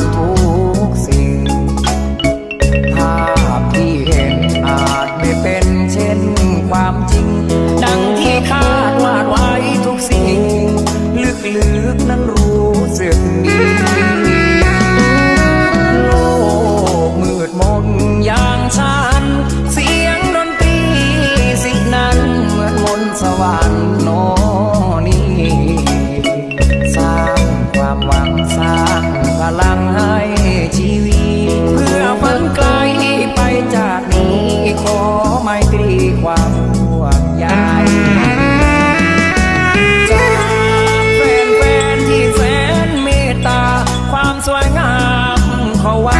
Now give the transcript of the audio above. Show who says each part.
Speaker 1: านทุกสิ่ง ภาพที่เห็นอาจไม่เป็นเช่นความจริง ดังที่คาดวาดไว้ทุกสิ่ง ลึกๆนั้นรู้สึกดีโลกมืดมนอย่างฉัน เสียงดนตรีสินั้นเหมือนมนต์สวรรค์ ยายจากแฟนที่แสนมตตา ความสวยงามเขาว่า